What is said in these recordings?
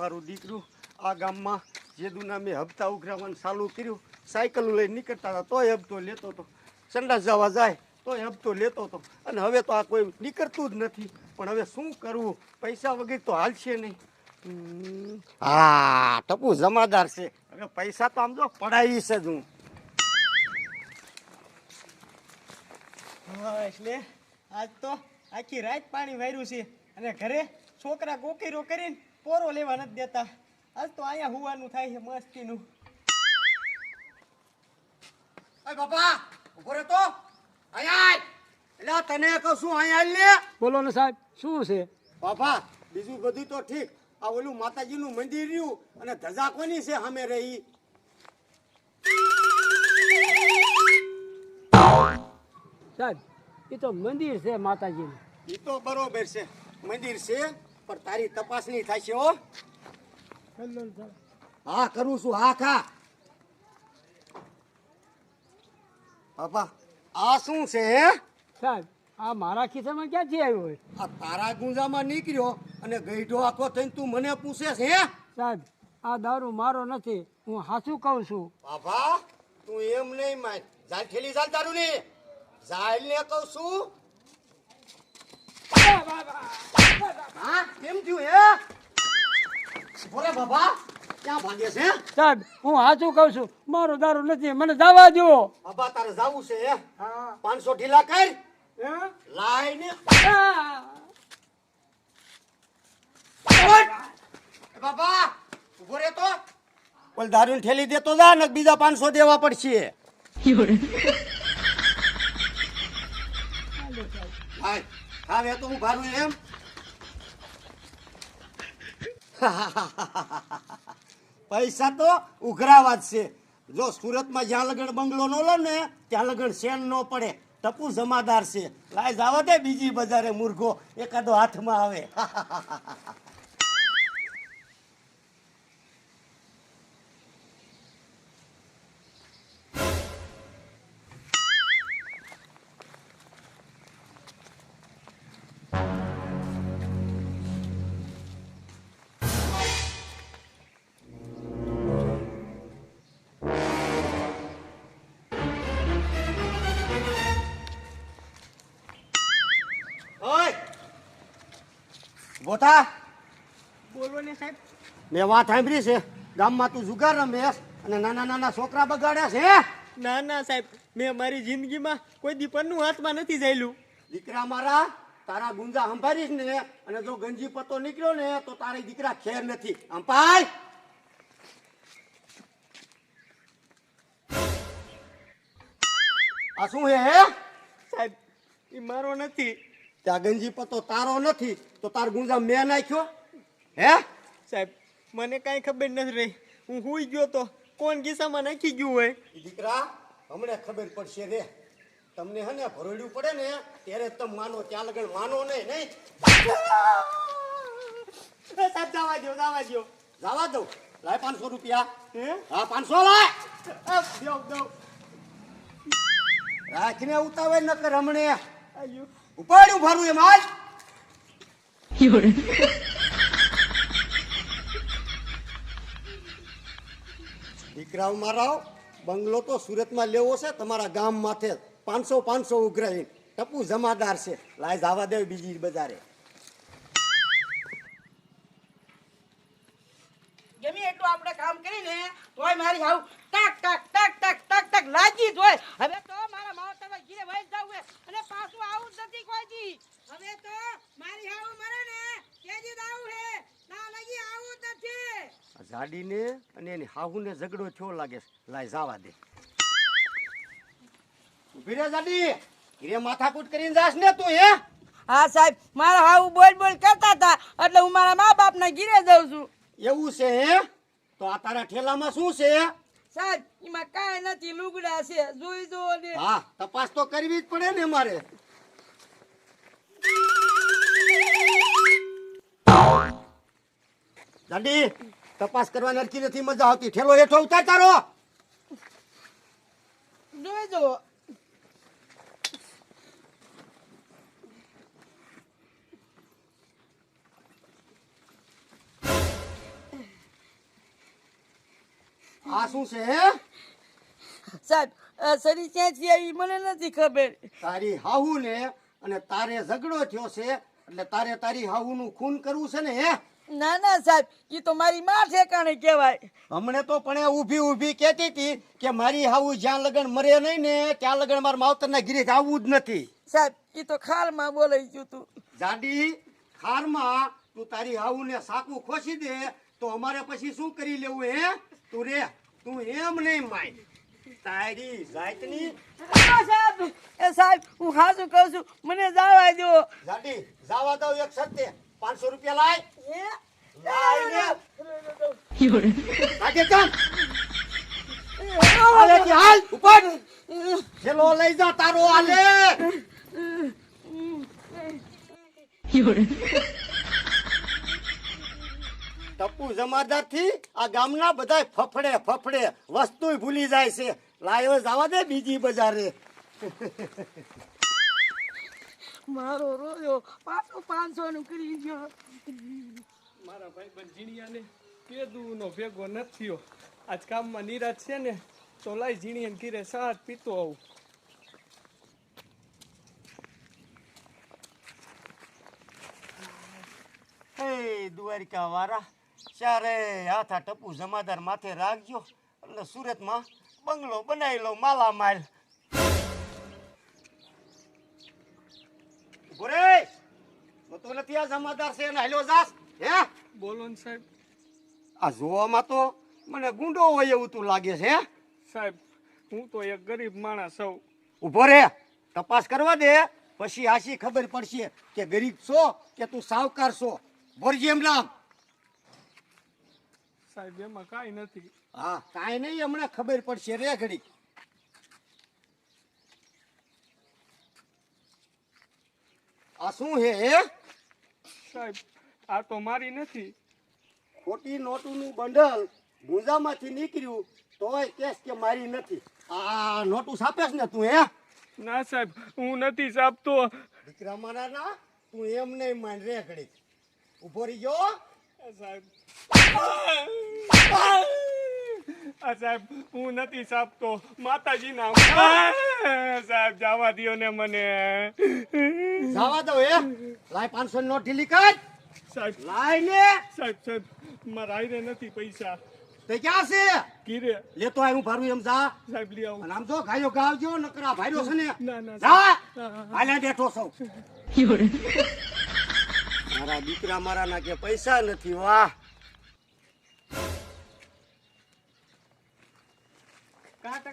મારું દીકરું આ ગામમાં જેદુના મેં હપ્તા ઉઘરાવવાનું ચાલુ કર્યું સાયકલ લઈને નીકળતા હતા તોય હપ્તો લેતો હતો. સંડાસ જવા જાય તોય હપ્તો લેતો હતો. અને હવે તો આ કોઈ નીકળતું જ નથી. પણ હવે શું કરવું? પૈસા વગર તો હાલશે નહીં. હમ, હા ટપુ જમાદાર છે. હવે પૈસા તો આમ જો પડાવી છે જ હું. હા એટલે આજ તો આખી રાત પાણી વાર્યું છે. અને ઘરે છોકરા કોકીરો કરીને પોરો લેવા નથી દેતા. આજ તો અહીંયા હુવાનું થાય છે મસ્તીનું. અરે બાપા ઊભો રહે તો અહીંયા એટલે તને કહું છું અહીંયા લે. બોલો ને સાહેબ શું છે? બાપા બીજું બધું તો ઠીક. આ ઓલું માતાજીનું મંદિર રહ્યું અને ધજા કોની છે સામે રહી? સાહેબ એ તો મંદિર છે માતાજીનું. એ તો બરોબર છે. મંદિર છે? પણ તારી તપાસણી થશે હો. હા કરું છું. હા ખા. પાપા આ શું છે હે? સાહેબ આ મારા ખિસ્સામાં ક્યાંથી આવ્યો હોય? આ તારા ગુંજામાં નીકળ્યો અને ગઈઢો આખો થઈને તું મને પૂછે છે સાહેબ આ દારૂ મારો નથી. હું હાચું કહું છું. બાબા તું એમ નહીં માન. જાલ ઠેલી જાલ દારૂ ની જાલ ને કહું છું હા? કેમ થયું હે બોલે બાબા ક્યાં ભાગે છે? સાહેબ હું હાચું કહું છું. મારો દારૂ નથી. મને જવા દો. બાબા તારે જાવું છે? હે. પાંચસો ઢીલા કર? લાઈને! બાબા ઊભો રે તો ઓલ દારૂ ઠેલી દેતો જા ને બીજા પાંચસો દેવા પડશે. હવે તો હું ભારું એમ. પૈસા તો ઉઘરાવા જ છે. જો સુરતમાં જ્યાં લગન બંગલો નો લો ને, ત્યાં લગન શેન નો પડે. ટપુ જમાદાર છે. લાય જાવ દે બીજી બજારે મુર્ગો એકાદો હાથમાં આવે. બોથા બોલો ને સાહેબ. મેં વાત સાંભળી છે. ગામમાં તું જુગાર રમેશ અને નાના નાના છોકરા બગાડ્યા છે ના ના સાહેબ. મેં મારી જિંદગીમાં કોઈ દી પન્નું હાથમાં નથી જાયલું દીકરા મારા તારા ગુંજા સંભાળીશ ને અને જો ગંજી પત્તો નીકળ્યો ને તો તારી દીકરા ખેર નથી. અંપાય આ શું હે હે? સાહેબ એ મારો નથી. ત્યાં ગંજી પતો તારો નથી તો તાર ગુંજા મેં નાખ્યો? હે? સાહેબ મને કાંઈ ખબર નથી રહી. હું હુઈ ગયો તો કોણ ગીસામાં નાખી ગયું હોય? દીકરા હમણે ખબર પડશે રે. તમને હે ને ભરોડ્યું પડે ને ત્યારે તમે માનો ત્યાં લગન માનો નહીં નહીં? સાહેબ જવા દો જવા દો જવા દો લાય પાંચસો રૂપિયા. હે? હા પાંચસો લાય. દો દો રાખીને ઉતાવે નકર હમણે. આયુ. ઉપાડ્યું ભરું એમ આજ દીકરાઓ મારા, બંગલો તો સુરતમાં લેવો છે, તમારા ગામ માથે પાંચસો પાંચસો ઉઘરાઈ ટપુ જમાદાર છે. લાય જવા દે બીજી બજારે. ગમે એટલું આપણે કામ કરીને, તોય મારી હાવ ટક ટક ટક ટક ટક ટક લાગી જોય હવે તો મારા માવતરમાં ઘીરે વહી જાવ અને પાછું આવું નથી કોઈ દી હવે તો મારી હાવ મરે ને તેજી જ હે. ના લગી આવું નથી. જાડીને અને એની હાહુને ઝઘડો છો લાગે. લાય જાવા દે. ઊભી રે જાડી. ઘીરે માથાકૂટ કરીને જાસ ને તું હે? હા સાહેબ. મારા હાવ બોલ બોલ કરતા હતા એટલે હું મારા મા બાપના ઘીરે જઉં છું. એવું છે હે? તો આ તારા ઠેલામાં શું છે? સાહેબ એમાં કાંઈ નથી લુગડા છે. જોઈ જો ને. હા તપાસ તો કરવી જ પડે ને મારે. દાદી તપાસ કરવાની અરજી નથી મજા આવતી. ઠેલો હેઠો ઉતાર તારો. જોઈ જો આ શું છે હે? સાહેબ સરી ક્યાં છે એ મને નથી ખબર. તારી હાહુ ને અને તારે ઝઘડો થયો છે એટલે તારે તારી હાહુનું ખૂન કરવું છે ને હે? ના ના સાહેબ એ તો મારી માં ઠેકાણે કહેવાય. હમણે તો પણ ઊભી ઊભી કહેતી હતી કે મારી હાહુ જ્યાં લગન મરે નહીં ને ત્યાં લગન મારા માવતરના ગીરે આવવું જ નથી. સાહેબ એ તો ખારમાં બોલાઈ ગયું તું જાડી ખારમાં તું તારી હાહુને સાકું ખોસી દે તો અમારે પછી શું કરી લેવું હે? તું રે. તું એમ નહીં માય તારી જાતની સાહેબ. એ સાહેબ હું હાસું કહું છું મને જવા દો. જાડી જાવા દો એક સત્ય પાંચસો રૂપિયા લાય. લાય ને. લાગે કામ હાલે કે હાલ ઉપર ચલો લઈ જા તારો હાલે. ટપ્પુ જમાદારથી આ ગામના બધા ફફડે ફફડે વસ્તુ ભૂલી જાય છે. લાયો જવા દે બીજી બજારે. મારો રોયો પાછો પાંચસો નીકળી કરી ગયો મારા ભાઈ બંધ ઝીણિયાને કેદુનો ભેગો નથી થયો. આજ કામમાં નિરાશ છે ને તો લાઈ ઝીણિયાને કીરે સાત પીતો આવું. હે દ્વારિકા વાળા ચારે હાથ આ ટપુ જમાદાર માથે રાખજો એટલે સુરતમાં બંગલો બનાવી લો માલા માલ ગોરે તો નથી આ જમાદાર છે ને હાલ્યો જાસ હે? બોલો ને સાહેબ. આ જોવામાં તો મને ગુંડો હોય એવું તું લાગે છે સાહેબ હું તો એક ગરીબ માણસ છું ઊભો રે તપાસ કરવા દે પછી આશી ખબર પડશે કે ગરીબ છો કે તું સાવકાર છો. બોરજી એમ નામ સાહેબ એમાં કાંઈ નથી. હા કાંઈ નહીં હમણાં ખબર પડશે. રે ઘડી. આ શું હે હે? સાહેબ આ તો મારી નથી. ખોટી નોટુનું બંડલ ગુંજામાંથી નીકળ્યું તોય કેસ કે મારી નથી. આ નોટું છાપેસ ને તું હે? ના સાહેબ હું નથી સાપતો દીકરા મારા ના તું એમ નહીં માન રે ઘડી. ઊભો રહી ગયો? સાહેબ. આ સાહેબ હું નથી સાપતો. માતાજી ના સાહેબ જવા દો ને મને. જવા દો એ લાય પાંચસો નોટ ઢીલી કર સાહેબ. લાય ને સાહેબ સાહેબ મારા આયરે નથી પૈસા. તે ક્યાં છે? કીરે. લેતો આય હું ભરું એમ જા. સાહેબ લઈ આવું. આમ તો ગાયો ગાવજો નકરા ભાઈરો છે ને. ના, ના, જા. હાલે બેઠો સૌ મારા દીકરા મારા ના કે પૈસા નથી વાહ.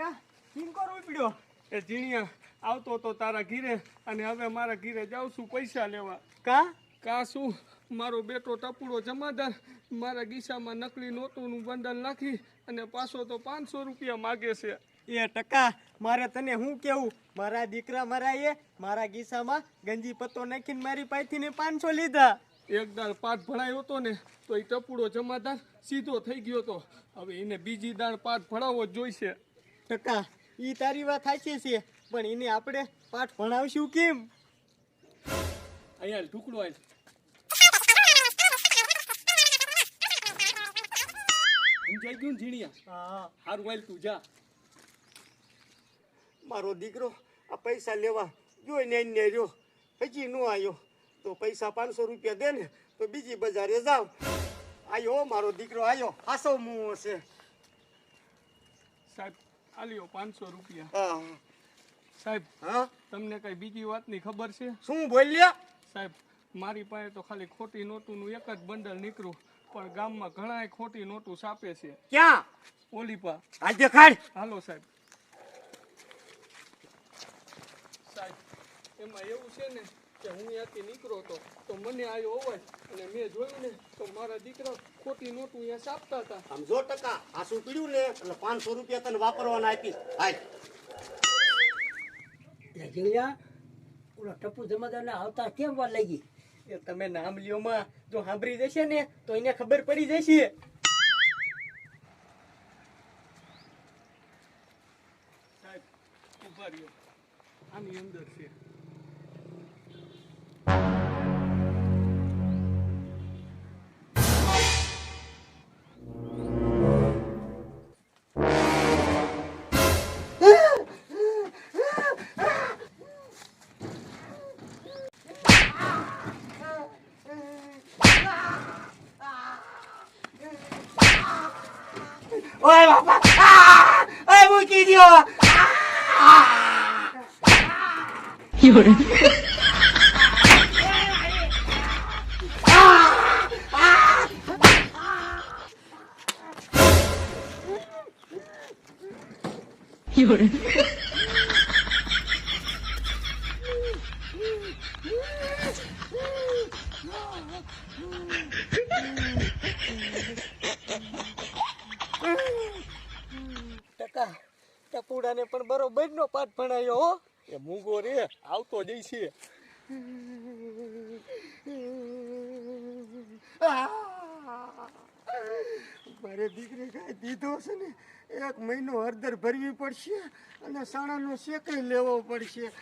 કા કેમ કરો પડ્યો એ જીણિયા આવતો તો તારા ઘીરે અને હવે મારા ઘીરે જાઉં છું પૈસા લેવા. કા? કા શું? મારો બેટો ટપુડો જમાદાર મારા ગીસામાં નકલી નોટોનું બંડલ નાખી અને પાછો તો પાંચસો રૂપિયા માગે છે. એ ટકા મારે તને શું કેવું? મારા દીકરા મારા એ મારા ગીસામાં ગંજી પત્તો નાખીને મારી પાસેથી પાંચસો લીધા. એક દાળ પાઠ ભણાયો હતો ને તો એ ટપુડો જમાદાર સીધો થઈ ગયો હતો હવે એને બીજી દાળ પાઠ ભણાવવો જ જોઈશે. ટકા ઈ તારી વાત સાચી છે પણ એને આપણે પાઠ ભણાવશું કેમ? અહીંયા ટુકડો આય સમજાઈ ગયું ઝીણિયા? હા. હારું વાલ તું જા. મારો દીકરો આ પૈસા લેવા જોઈને ને રહ્યો. હજી નો આવ્યો. તો પૈસા પાંચસો રૂપિયા દે ને તો બીજી બજારે જાવ. આયો મારો દીકરો આવ્યો હાસો મું છે. સાહેબ આલ્યો પાંચસો રૂપિયા. સાહેબ હા? તમને કઈ બીજી વાતની ખબર છે? શું બોલ્યા? સાહેબ મારી પાસે તો ખાલી ખોટી નોટોનું એક જ બંડલ નીકળ્યું પણ ગામમાં ઘણાય ખોટી નોટું છાપે છે. ક્યાં? ઓલીપા. આ દેખાડ. હાલો સાહેબ. સાહેબ એમાં એવું છે ને કે હું ત્યાંથી નીકળો તો તો મને આવ્યો અવાજ. અને મેં જોયું ને તો મારા દીકરા ખોટી નોટું અહીંયા છાપતા હતા. આમ જો ટકા આ શું પીડ્યું ને? એટલે પાંચસો રૂપિયા તને વાપરવાના આપીશ. હાય. જગ્યા ઓલા ટપુ જમાદારને આવતા કેમ વાર લાગી? એ તમે નામ લ્યોમાં જો સાંભળી જશે ને તો એને ખબર પડી જશે. સાહેબ ઊભા રહ્યો. આની અંદર છે. ઓય બાપા આ! ઓય મૂકી દ્યો ટકા ટપુડાને પણ બરોબર નો પાઠ ભણાયો હો. એ મૂંગો રે આવતો જઈ છે. મારે દીકરી કાંઈ દીધો છે ને એક મહિનો હળદર ભરવી પડશે અને સાણાનો શેકઈ લેવો પડશે.